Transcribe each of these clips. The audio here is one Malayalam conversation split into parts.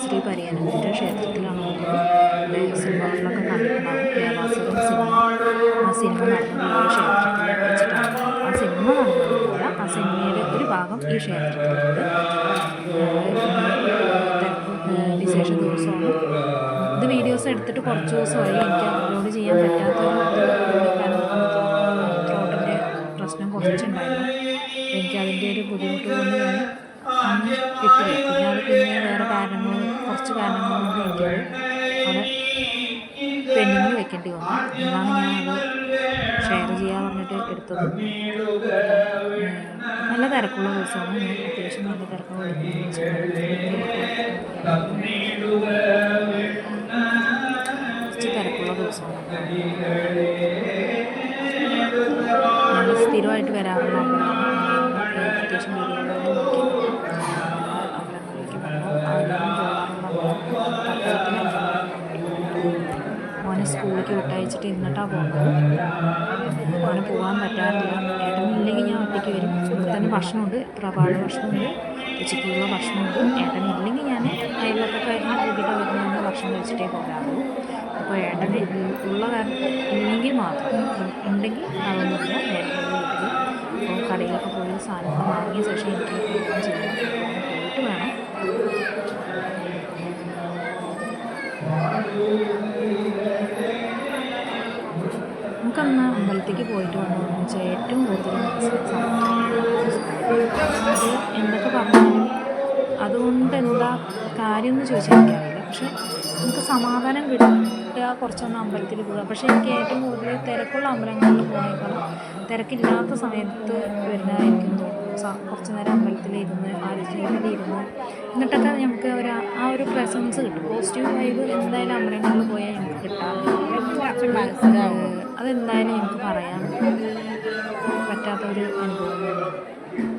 ശ്രീ പരിയാനത്തിന്റെ ക്ഷേത്രത്തിലാണ് സിനിമകളിലൊക്കെ കണ്ടിട്ടുണ്ടാവും ദേവാസുരം സിനിമ ആ സിനിമ നടന്നത് ക്ഷേത്രത്തിൽ വെച്ചിട്ടാണ് ആ സിനിമ നടന്നതില്ല ആ സിനിമയുടെ ഒരു ഭാഗം ഈ ക്ഷേത്രത്തിലുണ്ട് വിശേഷ ദിവസമാണ് ഇത് വീഡിയോസ് എടുത്തിട്ട് കുറച്ച് ദിവസമായി എനിക്ക് അപ്ലോഡ് ചെയ്യാൻ പറ്റാത്ത ത്രോട്ടിന്റെ പ്രശ്നം കുറച്ചുണ്ടായിരുന്നു ഒരു ബുദ്ധിമുട്ട് തന്നെയാണ് അന്ന് കിട്ടില്ല പിന്നെ അത് പിന്നെ വേറെ കാരണങ്ങൾ കുറച്ച് കാരണങ്ങൾ കൊണ്ട് എനിക്കത് അവിടെ പെൻഡിങ്ങിൽ വെക്കേണ്ടി വന്നു. എന്നാണ് ഞാനത് ഷെയർ ചെയ്യാൻ പറഞ്ഞിട്ട് എടുത്തത്. നല്ല തിരക്കുള്ള ദിവസമാണ്. ഞാൻ അത്യാവശ്യം നല്ല തിരക്കുള്ള കുറച്ച് തിരക്കുള്ള ദിവസമാണ്. സ്കൂളിലേക്ക് വിട്ടയച്ചിട്ട് ഇന്നിട്ടാണ് പോകുന്നത്. അങ്ങനെ പോകാൻ പറ്റാറില്ല. ഏട്ടനില്ലെങ്കിൽ ഞാൻ ഒറ്റയ്ക്ക് വരും. ഇവിടെ തന്നെ ഭക്ഷണമുണ്ട്. പ്രഭാത ഭക്ഷണമുണ്ട്. ഉച്ചയ്ക്കുള്ള ഭക്ഷണമുണ്ട്. ഏട്ടനില്ലെങ്കിൽ ഞാൻ അയൽവക്കൊക്കെ കഴിഞ്ഞ് കൂട്ടിയിട്ട് വരുന്നതിന് ഭക്ഷണം കഴിച്ചിട്ടേ പോകാറുള്ളൂ. അപ്പോൾ ഏട്ടൻ ഉള്ള കാരണം ഇല്ലെങ്കിൽ മാത്രം ഉണ്ടെങ്കിൽ അതൊന്നുമില്ല. ഏട്ടന്റെ വീട്ടിൽ. അപ്പോൾ കടയിലൊക്കെ പോയി സാധനങ്ങൾ വാങ്ങിയ ശേഷം എനിക്ക് ചെയ്യാം അമ്പലത്തേക്ക് പോയിട്ട് വന്നതെന്ന് വെച്ചാൽ ഏറ്റവും കൂടുതൽ അത് എന്തൊക്കെ പറഞ്ഞാലും അതുകൊണ്ട് എന്താ കാര്യം എന്ന് ചോദിച്ചാൽ എനിക്കറിയില്ല. പക്ഷെ നമുക്ക് സമാധാനം കിട്ടുക കുറച്ചൊന്ന് അമ്പലത്തിൽ പോവുക. പക്ഷേ എനിക്ക് ഏറ്റവും കൂടുതൽ തിരക്കുള്ള അമ്പലങ്ങളിൽ പോയേക്കാളും തിരക്കില്ലാത്ത സമയത്ത് വരുന്നതായിരിക്കും തോന്നുന്നത്. കുറച്ച് നേരം അമ്പലത്തിലിരുന്ന് ഇരുന്ന് എന്നിട്ടൊക്കെ നമുക്ക് ഒരു ആ- ഒരു പ്രസൻസ് കിട്ടും. പോസിറ്റീവ് വൈബ് എന്തായാലും അമ്പലങ്ങളിൽ പോയാൽ നമുക്ക് കിട്ടാറുണ്ട്. അതെന്തായാലും ഞങ്ങൾക്ക് പറയാൻ പറ്റാത്ത ഒരു അനുഭവം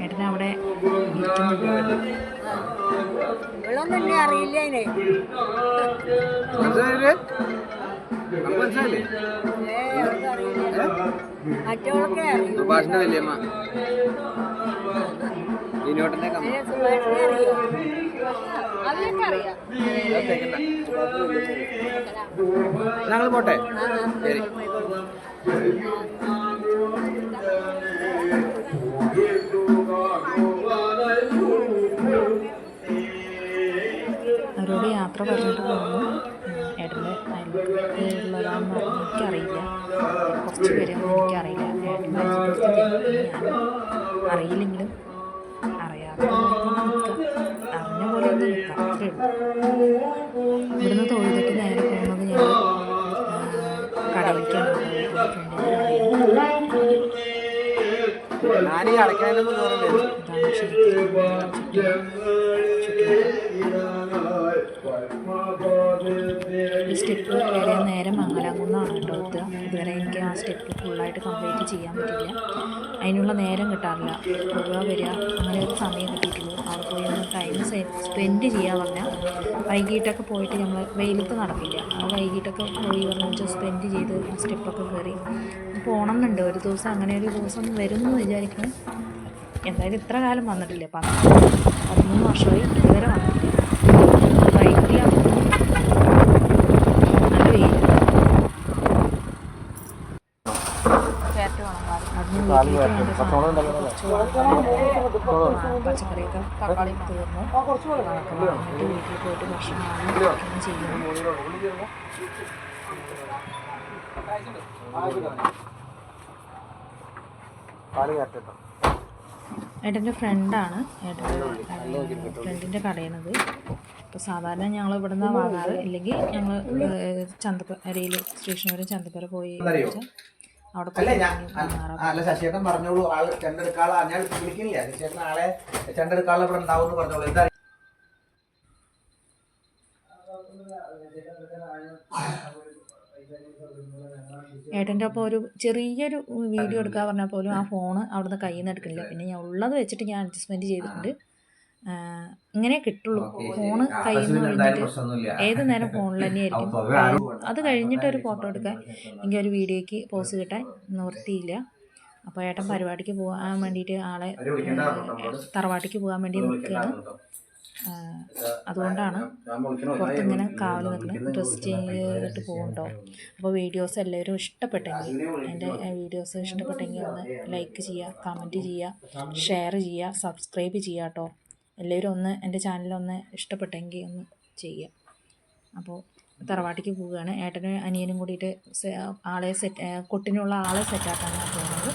ഏട്ടൻ അവിടെ അറിയില്ല അറിയില്ല. സുഭാഷിന്റെ വല്യമ്മ. അറിയോ? ഞങ്ങൾ പോട്ടെ? ശരി. അവരോട് യാത്ര പറഞ്ഞിട്ട് പോകുന്നു പറഞ്ഞാൽ എനിക്കറിയില്ല കുറച്ച് പേരൊന്നും എനിക്കറിയില്ല അറിയില്ലെങ്കിലും നിൽക്കാം അറിഞ്ഞ പോലെ ഒന്ന് നിൽക്കാം അത്രേ ഉള്ളൂ ഇവിടുന്ന് തൊഴുതിട്ട് നേരെ പോകുന്നത് ഞങ്ങൾ കടയിലേക്കാണ്. ഇതാണ് ശരിക്കും സ്റ്റെപ്പ് വളരെ നേരെ മംഗലാകുന്നാണ് കേട്ടോ എത്തുക ഇതുവരെ എനിക്ക് ആ സ്റ്റെപ്പ് ഫുള്ളായിട്ട് കംപ്ലീറ്റ് ചെയ്യാൻ പറ്റില്ല അതിനുള്ള നേരം കിട്ടാറില്ല. പോവുക വരിക. അങ്ങനെ ഒരു സമയം കിട്ടിയിട്ടുള്ളൂ. അവിടെ പോയി നമ്മൾ ടൈം സ്പെൻഡ് ചെയ്യാൻ പറഞ്ഞാൽ വൈകിട്ടൊക്കെ പോയിട്ട് നമ്മൾ വെയിലത്ത് നടക്കില്ല ആ വൈകിട്ടൊക്കെ പോയി പറഞ്ഞു വെച്ചാൽ സ്പെൻഡ് ചെയ്ത് സ്റ്റെപ്പൊക്കെ കയറി പോകണം എന്നുണ്ട് ഒരു ദിവസം അങ്ങനെ ഒരു ദിവസം വരും എന്ന് വിചാരിക്കുന്നു. എന്തായാലും ഇത്ര കാലം വന്നിട്ടില്ല. പന്ത്രണ്ട് പതിമൂന്ന് വർഷമായി ഇതുവരെ വന്നിട്ടില്ല. പച്ചക്കറിയൊക്കെ തക്കാളി തീർന്നു വീട്ടിൽ പോയിട്ട് ഏട്ടന്റെ ഫ്രണ്ടാണ്. ഏട്ടന്റെ ഫ്രണ്ടിന്റെ കടയുന്നത്. അപ്പോൾ സാധാരണ ഞങ്ങൾ ഇവിടെ നിന്നാണ് വാങ്ങാറ്. ഇല്ലെങ്കിൽ ഞങ്ങൾ ചന്തപ്പ അരയിൽ ചന്തപ്പര പോയി വെച്ചാൽ പോയി അല്ല ഞാൻ അല്ല ശശിയേട്ടൻ പറഞ്ഞോളൂ ആൾ ചെണ്ടെടുക്കാളെ ഞാൻ വിളിക്കുന്നില്ല ശശിയേട്ടൻ ആളെ ചെണ്ടെടുക്കാളെ ഇവിടെ ഉണ്ടാവും എന്ന് പറഞ്ഞോളൂ. എന്താ ഏട്ടന്റെ ഒപ്പം ഒരു ചെറിയൊരു വീഡിയോ എടുക്കാൻ പറഞ്ഞാൽ പോലും ആ ഫോൺ അവിടുന്ന് കയ്യിൽ നിന്ന് എടുക്കണില്ല. പിന്നെ ഞാൻ ഉള്ളത് വെച്ചിട്ട് ഞാൻ അഡ്ജസ്റ്റ്മെന്റ് ചെയ്തിട്ടുണ്ട്. ഇങ്ങനെ കിട്ടുള്ളൂ. ഫോണ് കയ്യിൽ നിന്ന് ഏത് നേരം ഫോണിൽ തന്നെയായിരിക്കും. അത് കഴിഞ്ഞിട്ട് ഒരു ഫോട്ടോ എടുക്കാൻ. എനിക്ക് ഒരു വീഡിയോയ്ക്ക് പോസ് കിട്ടാൻ നിവൃത്തിയില്ല. അപ്പോൾ ഏട്ടൻ പരിപാടിക്ക് പോകാൻ വേണ്ടിയിട്ട് ആളെ തറവാട്ടിക്ക് പോകാൻ വേണ്ടി നിൽക്കുകയാണ്. അതുകൊണ്ടാണ് പുറത്തിങ്ങനെ കാവൽ നിൽക്കുന്നത് ട്രസ്റ്റ് ചെയ്തിട്ട് പോകുന്നുണ്ടോ അപ്പോൾ വീഡിയോസ് എല്ലാവരും ഇഷ്ടപ്പെട്ടെങ്കിൽ എന്റെ വീഡിയോസ് ഇഷ്ടപ്പെട്ടെങ്കിൽ ഒന്ന് ലൈക്ക് ചെയ്യുക കമന്റ് ചെയ്യുക ഷെയർ ചെയ്യുക സബ്സ്ക്രൈബ് ചെയ്യുക കേട്ടോ. എല്ലാവരും ഒന്ന് എന്റെ ചാനലൊന്ന് ഇഷ്ടപ്പെട്ടെങ്കിൽ ഒന്ന് ചെയ്യുക. അപ്പോൾ തറവാട്ടിക്ക് പോവുകയാണ്. ഏട്ടനും അനിയനും കൂടിയിട്ട് ആളെ സെറ്റ് കൊട്ടിനുള്ള ആളെ സെറ്റാക്കാനാണ് പോകുന്നത്.